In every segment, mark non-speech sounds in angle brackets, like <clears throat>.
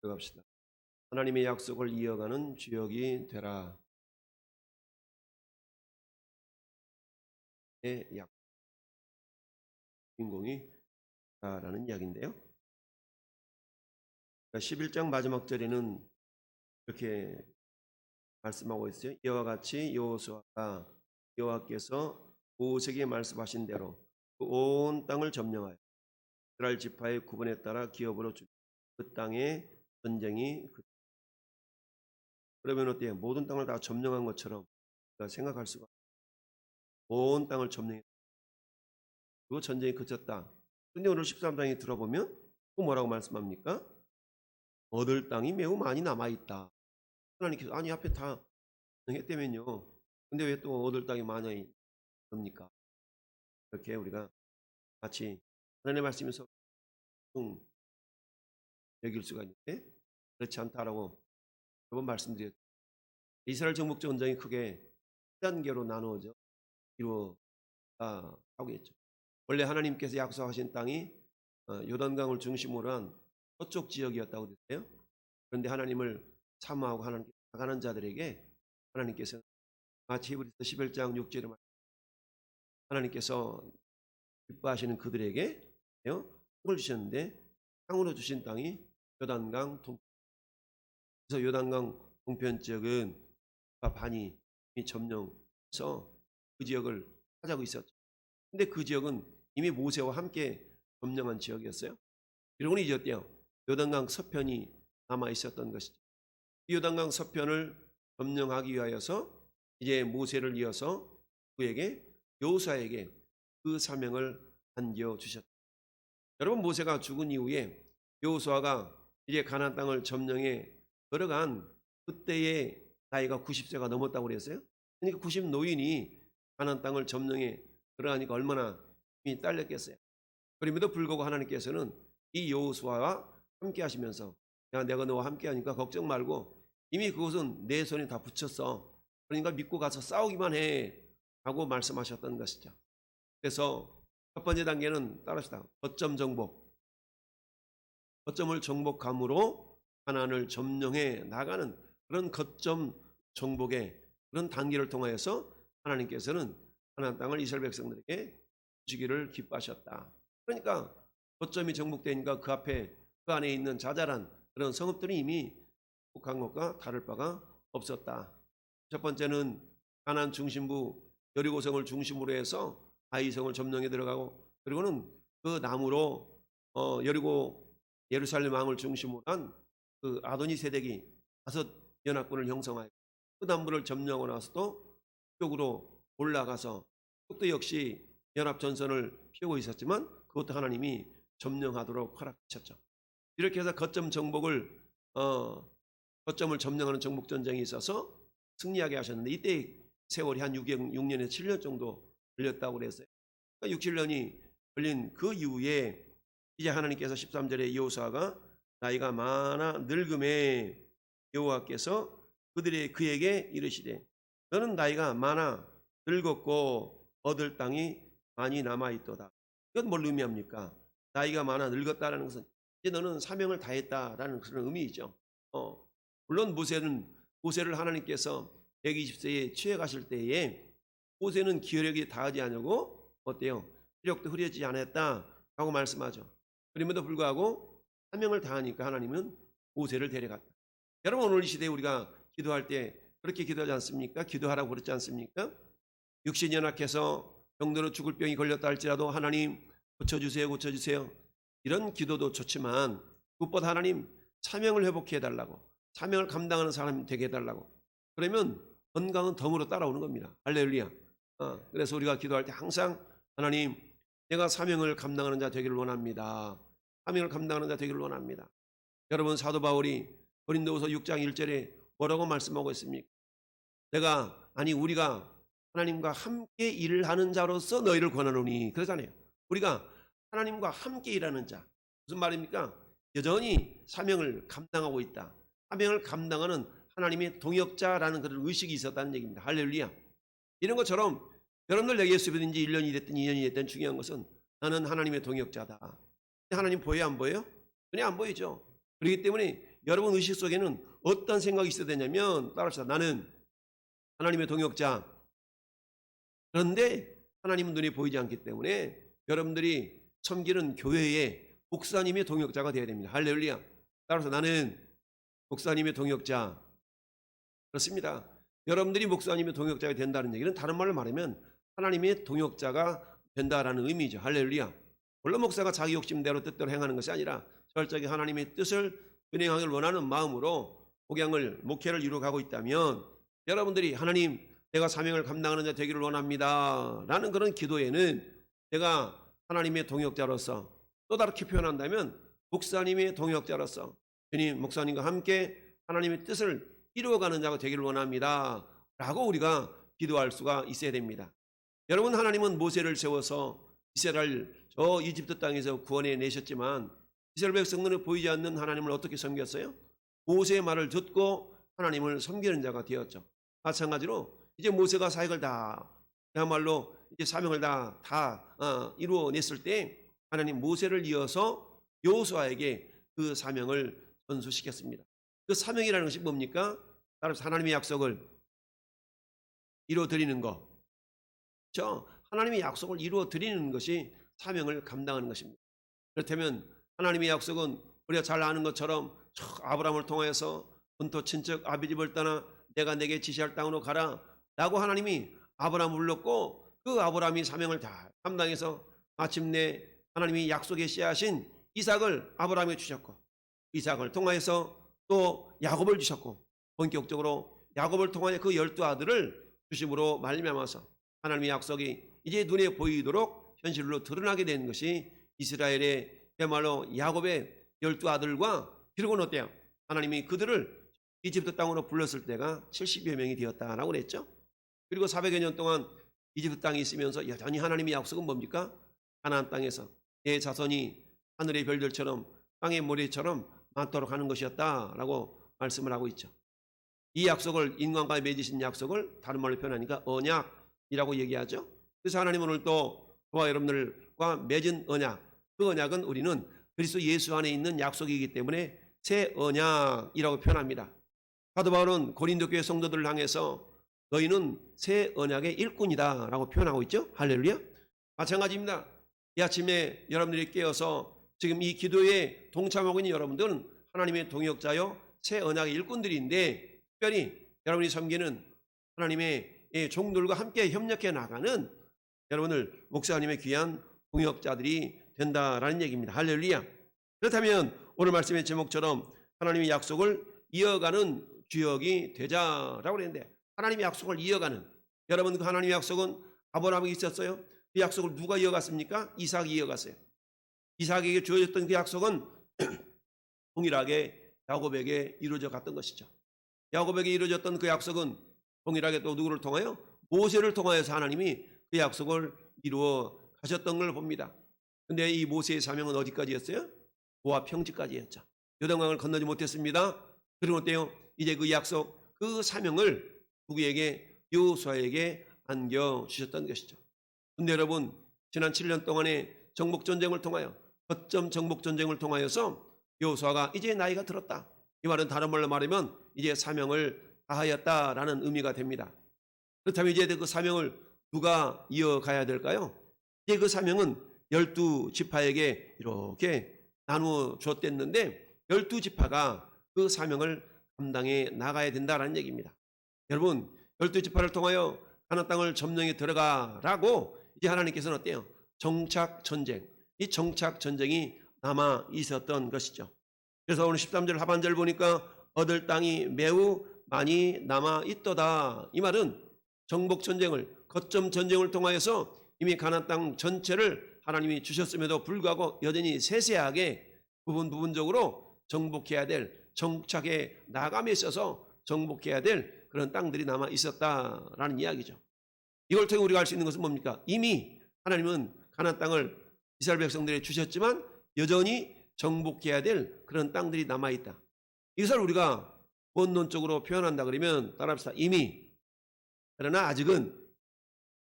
들어갑시다. 하나님의 약속을 이어가는 주역이 되라. 의 약. 주인공이 라는 이야기인데요. 11장 마지막 절에는 이렇게 말씀하고 있어요. 이와 같이 여호수아가 여호와께서 모세에게 말씀하신 대로 그온 땅을 점령하여 이스라엘 지파의 구분에 따라 기업으로 주그 땅에 전쟁이 그- 그러면 어때요? 모든 땅을 다 점령한 것처럼 우리가 생각할 수가 온 땅을 점령해 그리고 전쟁이 그쳤다. 근데 오늘 13장에 들어보면 또 뭐라고 말씀합니까? 얻을 땅이 매우 많이 남아 있다. 하나님께서 아니 앞에 다 했다면요. 근데 왜 또 얻을 땅이 많이 없습니까? 이렇게 우리가 같이 하나님의 말씀에서 좀 여길 수가 있는데 그렇지 않다라고 여러 번 말씀드렸죠. 이스라엘 정복 전쟁이 크게 3단계로 나누어져 이루어가고 있죠. 원래 하나님께서 약속하신 땅이 어, 요단강을 중심으로 한 서쪽 지역이었다고 그랬어요. 그런데 하나님을 사모하고 하나님께 나가는 자들에게 하나님께서 마치 히브리서 11장 6절에 말 하나님께서 기뻐하시는 그들에게 상을 주셨는데 상으로 주신 땅이 요단강 동 그래서 요단강 동편 지역은 반이 점령해서 그 지역을 하자고 있었죠. 근데 그 지역은 이미 모세와 함께 점령한 지역이었어요. 이제 어때요? 요단강 서편이 남아 있었던 것이죠. 이 요단강 서편을 점령하기 위하여서 이제 모세를 이어서 그에게 여호수아에게 그 사명을 안겨 주셨다. 여러분 모세가 죽은 이후에 여호수아가 이제 가나안 땅을 점령해 들어간 그때의 나이가 90세가 넘었다고 그랬어요. 그러니까 90 노인이 가나안 땅을 점령해 들어가니까 얼마나 힘이 딸렸겠어요. 그럼에도 불구하고 하나님께서는 이 여호수아와 함께 하시면서 야 내가 너와 함께 하니까 걱정 말고 이미 그것은 내 손에 다 붙였어. 그러니까 믿고 가서 싸우기만 해. 하고 말씀하셨던 것이죠. 그래서 첫 번째 단계는 따라시다. 거점 정복. 거점을 정복함으로 하나님을 점령해 나가는 그런 거점 정복의 그런 단계를 통하여서 하나님께서는 하나님 땅을 이스라엘 백성들에게 주기를 기뻐하셨다. 그러니까 거점이 정복되니까 그 앞에 그 안에 있는 자잘한 그런 성읍들이 이미 북한 것과 다를 바가 없었다. 첫 번째는 가난 중심부 여리고성을 중심으로 해서 아이성을 점령해 들어가고 그리고는 그 나무로 어, 여리고 예루살렘 왕을 중심으로 한 그 아도니 세덱이 다섯 연합군을 형성하여 그 남부를 점령하고 나서도 쪽으로 올라가서 그것도 역시 연합 전선을 피우고 있었지만 그것도 하나님이 점령하도록 허락하셨죠. 이렇게 해서 거점 정복을 어, 거점을 점령하는 정복 전쟁이 있어서 승리하게 하셨는데 이때 세월이 한 6, 6년에서 7년 정도 걸렸다고 그랬어요. 그러니까 6, 7년이 걸린 그 이후에 이제 하나님께서 13절에 여호수아가 나이가 많아 늙음에 여호와께서 그들의 그에게 이르시되 너는 나이가 많아 늙었고 얻을 땅이 많이 남아 있도다. 이건 뭘 의미합니까? 나이가 많아 늙었다라는 것은 이제 너는 사명을 다했다라는 그런 의미이죠. 어, 물론 모세는 모세를 하나님께서 120세에 취해 가실 때에 모세는 기력이 다하지 않고 어때요? 시력도 흐려지지 않았다 하고 말씀하죠. 그럼에도 불구하고 사명을 다하니까 하나님은 모세를 데려갔다. 여러분 오늘 이 시대에 우리가 기도할 때 그렇게 기도하지 않습니까? 기도하라고 그랬지 않습니까? 육신 연약해서 병들어 죽을 병이 걸렸다 할지라도 하나님 고쳐주세요 고쳐주세요 이런 기도도 좋지만 무엇보다 하나님 사명을 회복해 달라고 사명을 감당하는 사람이 되게 해달라고 그러면 건강은 덤으로 따라오는 겁니다 할렐루야 어, 그래서 우리가 기도할 때 항상 하나님 내가 사명을 감당하는 자 되기를 원합니다 사명을 감당하는 자 되기를 원합니다. 여러분 사도 바울이 고린도후서 6장 1절에 뭐라고 말씀하고 있습니까? 내가 아니 우리가 하나님과 함께 일을 하는 자로서 너희를 권하노니. 그러잖아요. 우리가 하나님과 함께 일하는 자. 무슨 말입니까? 여전히 사명을 감당하고 있다. 사명을 감당하는 하나님의 동역자라는 그런 의식이 있었다는 얘기입니다. 할렐루야. 이런 것처럼 여러분들 내게 예수 믿은 지 1년이 됐든 2년이 됐든 중요한 것은 나는 하나님의 동역자다. 하나님 보여요 안 보여요? 그냥 안 보이죠. 그렇기 때문에 여러분 의식 속에는 어떤 생각이 있어야 되냐면 따라합시다. 나는 하나님의 동역자. 그런데 하나님은 눈에 보이지 않기 때문에 여러분들이 섬기는 교회의 목사님의 동역자가 되어야 됩니다. 할렐루야. 따라서 나는 목사님의 동역자. 그렇습니다. 여러분들이 목사님의 동역자가 된다는 얘기는 다른 말로 말하면 하나님의 동역자가 된다라는 의미죠. 할렐루야. 물론 목사가 자기 욕심대로 뜻대로 행하는 것이 아니라 철저하게 하나님의 뜻을 은행하기를 원하는 마음으로 복양을 목회를 이루어가고 있다면 여러분들이 하나님 내가 사명을 감당하는 자 되기를 원합니다. 라는 그런 기도에는 내가 하나님의 동역자로서 또 다르게 표현한다면 목사님의 동역자로서 주님 목사님과 함께 하나님의 뜻을 이루어가는 자가 되기를 원합니다. 라고 우리가 기도할 수가 있어야 됩니다. 여러분 하나님은 모세를 세워서 이스라엘 저 이집트 땅에서 구원해 내셨지만 이스라엘 백성들은 보이지 않는 하나님을 어떻게 섬겼어요? 모세의 말을 듣고 하나님을 섬기는 자가 되었죠. 마찬가지로 이제 모세가 사역을 다 그야말로 이제 사명을 다 다 어, 이루어냈을 때 하나님 모세를 이어서 여호수아에게 그 사명을 전수시켰습니다. 그 사명이라는 것이 뭡니까? 따라서 하나님의 약속을 이루어 드리는 것. 저 하나님의 약속을 이루어 드리는 것이 사명을 감당하는 것입니다. 그렇다면 하나님의 약속은 우리가 잘 아는 것처럼 저 아브라함을 통하여서 본토 친척 아비집을 떠나 내가 내게 지시할 땅으로 가라 라고 하나님이 아브라함을 불렀고 그 아브라함이 사명을 다 감당해서 마침내 하나님이 약속의 씨앗인 이삭을 아브라함에 주셨고 이삭을 통하여서 또 야곱을 주셨고 본격적으로 야곱을 통하여 그 열두 아들을 주심으로 말미암아서 하나님의 약속이 이제 눈에 보이도록 현실로 드러나게 된 것이 이스라엘의 그야말로 야곱의 열두 아들과 그리고는 어때요? 하나님이 그들을 이집트 땅으로 불렀을 때가 70여 명이 되었다라고 그랬죠. 그리고 400여 년 동안 이집트 땅에 있으면서 여전히 하나님의 약속은 뭡니까? 가나안 땅에서 내 자손이 하늘의 별들처럼 땅의 모래처럼 많도록 하는 것이었다라고 말씀을 하고 있죠. 이 약속을 인간과 맺으신 약속을 다른 말로 표현하니까 언약이라고 얘기하죠. 그래서 하나님은 오늘 또 저와 여러분들과 맺은 언약, 그 언약은 우리는 그리스도 예수 안에 있는 약속이기 때문에 새 언약이라고 표현합니다. 사도 바울은 고린도 교회 성도들을 향해서 너희는 새 언약의 일꾼이다라고 표현하고 있죠. 할렐루야. 마찬가지입니다. 이 아침에 여러분들이 깨어서 지금 이 기도에 동참하고 있는 여러분들은 하나님의 동역자요 새 언약의 일꾼들인데 특별히 여러분이 섬기는 하나님의 이 종들과 함께 협력해 나가는 여러분들 목사님의 귀한 동역자들이 된다라는 얘기입니다. 할렐루야. 그렇다면 오늘 말씀의 제목처럼 하나님의 약속을 이어가는 주역이 되자라고 그랬는데 하나님의 약속을 이어가는 여러분 그 하나님의 약속은 아브라함에게 있었어요. 그 약속을 누가 이어갔습니까? 이삭이 이어갔어요. 이삭에게 주어졌던 그 약속은 <clears throat> 동일하게 야곱에게 이루어져 갔던 것이죠. 야곱에게 이루어졌던 그 약속은 동일하게 또 누구를 통하여 모세를 통하여서 하나님이 그 약속을 이루어 가셨던 걸 봅니다. 근데 이 모세의 사명은 어디까지였어요? 모압 평지까지였죠. 요단강을 건너지 못했습니다. 그리고 어때요? 이제 그 약속, 그 사명을 누구에게 여호수아에게 안겨 주셨던 것이죠. 근데 여러분, 지난 7년 동안의 정복 전쟁을 통하여 거점 정복 전쟁을 통하여서 여호수아가 이제 나이가 들었다. 이 말은 다른 말로 말하면 이제 사명을 다하였다라는 의미가 됩니다. 그렇다면 이제 그 사명을 누가 이어가야 될까요? 이제 그 사명은 열두 지파에게 이렇게 나누어 줬댔는데 열두 지파가 그 사명을 감당해 나가야 된다라는 얘기입니다. 여러분 열두 지파를 통하여 하나 땅을 점령해 들어가라고 이제 하나님께서는 어때요? 정착 전쟁 이 정착 전쟁이 남아 있었던 것이죠. 그래서 오늘 13절 하반절 보니까 얻을 땅이 매우 많이 남아 있도다. 이 말은 정복 전쟁을 거점 전쟁을 통하여서 이미 가나안 땅 전체를 하나님이 주셨음에도 불구하고 여전히 세세하게 부분 부분적으로 정복해야 될 정착에 나감에 있어서 정복해야 될 그런 땅들이 남아 있었다라는 이야기죠. 이걸 통해 우리가 알 수 있는 것은 뭡니까? 이미 하나님은 가나안 땅을 이스라엘 백성들에 주셨지만 여전히 정복해야 될 그런 땅들이 남아 있다. 이것을 우리가 원론적으로 표현한다 그러면 따라합시다. 이미 그러나 아직은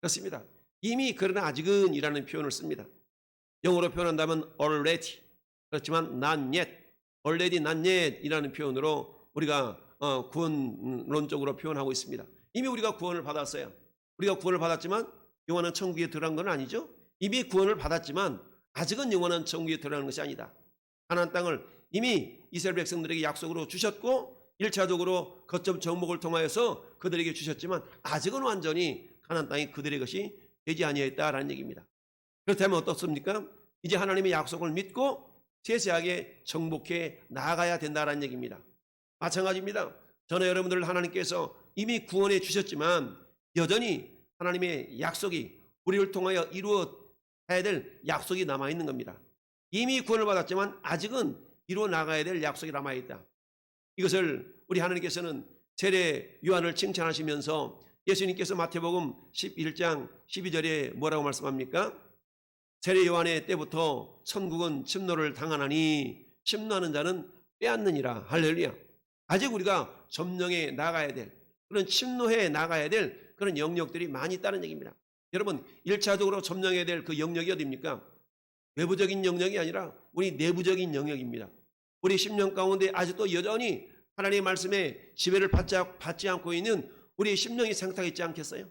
그렇습니다. 이미 그러나 아직은 이라는 표현을 씁니다. 영어로 표현한다면 already 그렇지만 not yet already not yet이라는 표현으로 우리가 어, 구원론적으로 표현하고 있습니다. 이미 우리가 구원을 받았어요. 우리가 구원을 받았지만 영원한 천국에 들어간 건 아니죠. 이미 구원을 받았지만 아직은 영원한 천국에 들어가는 것이 아니다. 가나안 땅을 이미 이스라엘 백성들에게 약속으로 주셨고 1차적으로 거점 정복을 통하여서 그들에게 주셨지만 아직은 완전히 가나안 땅이 그들의 것이 되지 아니하였다라는 얘기입니다. 그렇다면 어떻습니까? 이제 하나님의 약속을 믿고 세세하게 정복해 나아가야 된다라는 얘기입니다. 마찬가지입니다. 저는 여러분들 하나님께서 이미 구원해 주셨지만 여전히 하나님의 약속이 우리를 통하여 이루어야 될 약속이 남아 있는 겁니다. 이미 구원을 받았지만 아직은 이루어 나가야 될 약속이 남아 있다. 이것을 우리 하나님께서는 세례 요한을 칭찬하시면서 예수님께서 마태복음 11장 12절에 뭐라고 말씀합니까? 세례 요한의 때부터 천국은 침노를 당하나니 침노하는 자는 빼앗느니라 할렐루야. 아직 우리가 점령해 나가야 될 그런 침노해 나가야 될 그런 영역들이 많이 있다는 얘기입니다. 여러분 1차적으로 점령해야 될 그 영역이 어디입니까? 외부적인 영역이 아니라 우리 내부적인 영역입니다. 우리 10년 가운데 아직도 여전히 하나님의 말씀에 지배를 받지, 않고 있는 우리의 심령이 생각있지 않겠어요?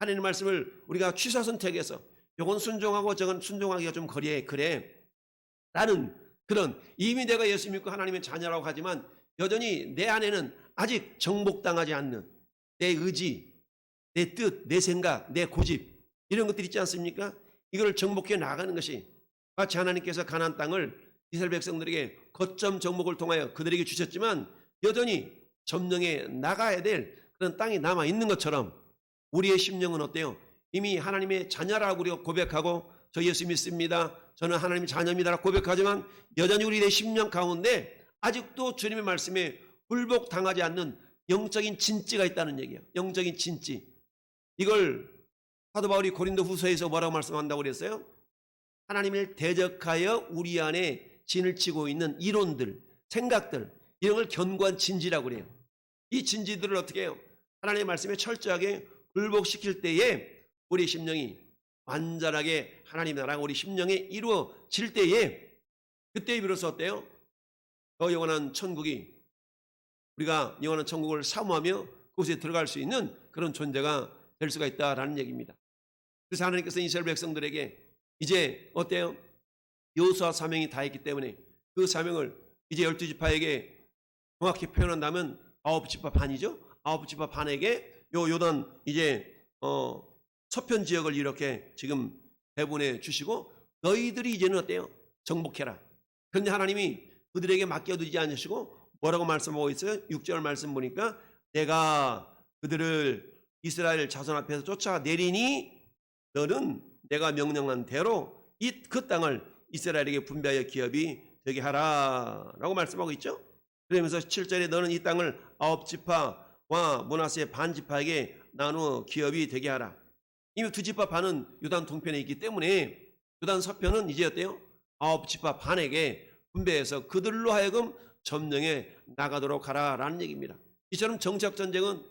하나님의 말씀을 우리가 취사 선택해서 요건 순종하고 저건 순종하기가 좀 그래 그래 라는 그런 이미 내가 예수 믿고 하나님의 자녀라고 하지만 여전히 내 안에는 아직 정복당하지 않는 내 의지, 내 뜻, 내 생각, 내 고집 이런 것들이 있지 않습니까? 이걸 정복해 나가는 것이 마치 하나님께서 가나안 땅을 이스라엘 백성들에게 거점 정복을 통하여 그들에게 주셨지만 여전히 점령해 나가야 될 그런 땅이 남아 있는 것처럼 우리의 심령은 어때요? 이미 하나님의 자녀라고 우리가 고백하고 저 예수 믿습니다. 저는 하나님의 자녀입니다라고 고백하지만 여전히 우리의 심령 가운데 아직도 주님의 말씀에 불복당하지 않는 영적인 진지가 있다는 얘기예요. 영적인 진지. 이걸 사도 바울이 고린도 후서에서 뭐라고 말씀한다고 그랬어요? 하나님을 대적하여 우리 안에 진을 치고 있는 이론들, 생각들, 이런 걸 견고한 진지라고 그래요. 이 진지들을 어떻게 해요? 하나님의 말씀에 철저하게 굴복시킬 때에 우리 심령이 완전하게 하나님 나라가 우리 심령에 이루어질 때에 그때 비로소 어때요? 더 영원한 천국이 우리가 영원한 천국을 사모하며 그곳에 들어갈 수 있는 그런 존재가 될 수가 있다라는 얘기입니다. 그래서 하나님께서 이스라엘 백성들에게 이제 어때요? 여호수아 사명이 다 있기 때문에 그 사명을 이제 열두 지파에게 정확히 표현한다면 아홉 지파 반이죠. 아홉 지파 반에게 요 요단 이제 어 서편 지역을 이렇게 지금 배분해 주시고 너희들이 이제는 어때요? 정복해라. 그런데 하나님이 그들에게 맡겨두지 않으시고 뭐라고 말씀하고 있어요? 6절 말씀 보니까 내가 그들을 이스라엘 자손 앞에서 쫓아내리니 너는 내가 명령한 대로 이 그 땅을 이스라엘에게 분배하여 기업이 되게 하라 라고 말씀하고 있죠. 그러면서 7절에 너는 이 땅을 아홉 지파 와 문하세 반 지파에게 나누어 기업이 되게 하라. 이미 두 지파 반은 유단 동편에 있기 때문에 유단 서편은 이제 어때요? 아홉 지파 반에게 분배해서 그들로 하여금 점령해 나가도록 하라라는 얘기입니다. 이처럼 정치적 전쟁은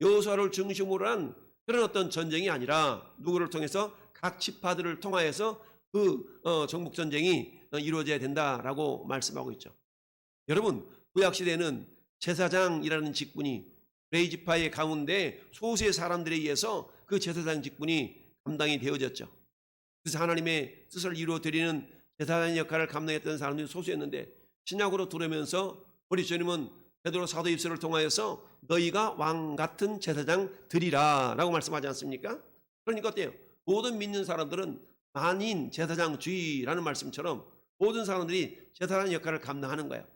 여호수아를 중심으로 한 그런 어떤 전쟁이 아니라 누구를 통해서 각 지파들을 통하여서 그 어, 정복 전쟁이 어, 이루어져야 된다라고 말씀하고 있죠. 여러분 구약 시대는 제사장이라는 직분이 레이 지파의 가운데 소수의 사람들에 의해서 그 제사장 직분이 감당이 되어졌죠. 그래서 하나님의 뜻을 이루어 드리는 제사장 역할을 감당했던 사람들이 소수였는데 신약으로 들어오면서 우리 주님은 베드로 사도 입술을 통하여서 너희가 왕 같은 제사장 들이라라고 말씀하지 않습니까? 그러니까 어때요? 모든 믿는 사람들은 만인 제사장 주의라는 말씀처럼 모든 사람들이 제사장 역할을 감당하는 거예요.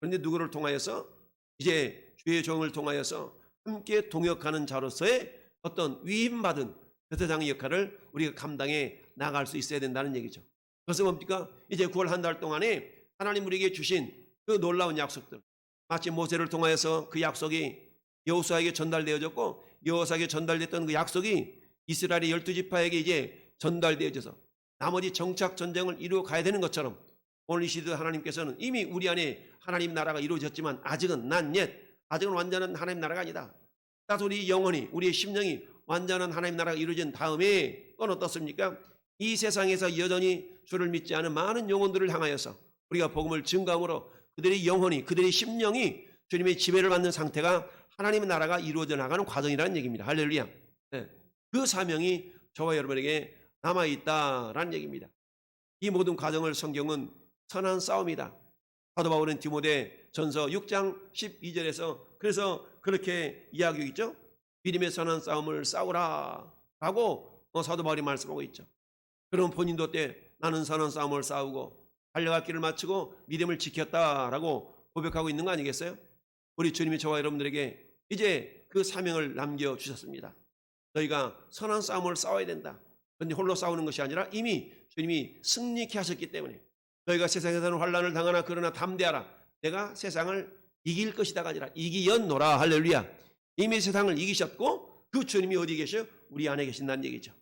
그런데 누구를 통하여서 이제 주의 종을 통하여서 함께 동역하는 자로서의 어떤 위임받은 제사장의 역할을 우리가 감당해 나갈 수 있어야 된다는 얘기죠. 그것은 뭡니까? 이제 9월 한 달 동안에 하나님 우리에게 주신 그 놀라운 약속들 마치 모세를 통하여서 그 약속이 여호수아에게 전달되어졌고 여호수아에게 전달됐던 그 약속이 이스라엘의 열두 지파에게 이제 전달되어져서 나머지 정착 전쟁을 이루어 가야 되는 것처럼 오늘 이 시대 하나님께서는 이미 우리 안에 하나님 나라가 이루어졌지만 아직은 난 옛, 아직은 완전한 하나님 나라가 아니다. 따라서 우리 영혼이 우리의 심령이 완전한 하나님 나라가 이루어진 다음에 또 어떻습니까? 이 세상에서 여전히 주를 믿지 않은 많은 영혼들을 향하여서 우리가 복음을 증거함으로 그들의 영혼이 그들의 심령이 주님의 지배를 받는 상태가 하나님의 나라가 이루어져 나가는 과정이라는 얘기입니다. 할렐루야. 네. 그 사명이 저와 여러분에게 남아 있다라는 얘기입니다. 이 모든 과정을 성경은 선한 싸움이다. 사도 바울은 디모데 전서 6장 12절에서 그래서 그렇게 이야기하고 있죠. 믿음의 선한 싸움을 싸우라 라고 어, 사도 바울이 말씀하고 있죠. 그럼 본인도 때 나는 선한 싸움을 싸우고 달려갈 길을 마치고 믿음을 지켰다라고 고백하고 있는 거 아니겠어요? 우리 주님이 저와 여러분들에게 이제 그 사명을 남겨 주셨습니다. 너희가 선한 싸움을 싸워야 된다. 그런데 홀로 싸우는 것이 아니라 이미 주님이 승리케 하셨기 때문에 너희가 세상에서는 환란을 당하나 그러나 담대하라. 내가 세상을 이길 것이다가 아니라 이기였노라. 할렐루야. 이미 세상을 이기셨고 그 주님이 어디 계셔? 우리 안에 계신다는 얘기죠.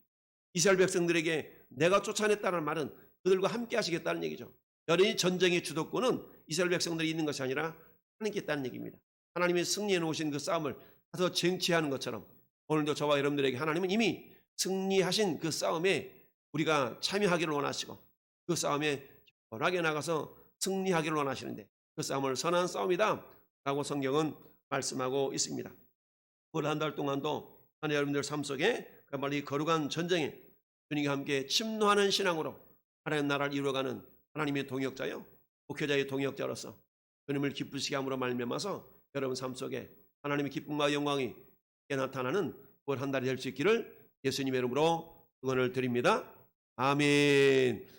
이스라엘 백성들에게 내가 쫓아냈다는 말은 그들과 함께 하시겠다는 얘기죠. 여전히 전쟁의 주도권은 이스라엘 백성들이 있는 것이 아니라 하나님께 있다는 얘기입니다. 하나님이 승리해 놓으신 그 싸움을 가서 쟁취하는 것처럼 오늘도 저와 여러분들에게 하나님은 이미 승리하신 그 싸움에 우리가 참여하기를 원하시고 그 싸움에 편하게 나가서 승리하기를 원하시는데 그 싸움을 선한 싸움이다 라고 성경은 말씀하고 있습니다. 올 한 달 동안도 하나님 여러분들 삶 속에 그말이 거룩한 전쟁에 주님과 함께 침노하는 신앙으로 하나님 나라를 이루어가는 하나님의 동역자요 목회자의 동역자로서 주님을 기쁘시게 함으로 말미암아서 여러분 삶 속에 하나님의 기쁨과 영광이 나타나는 올한 달이 될 수 있기를 예수님의 이름으로 응원을 드립니다. 아멘.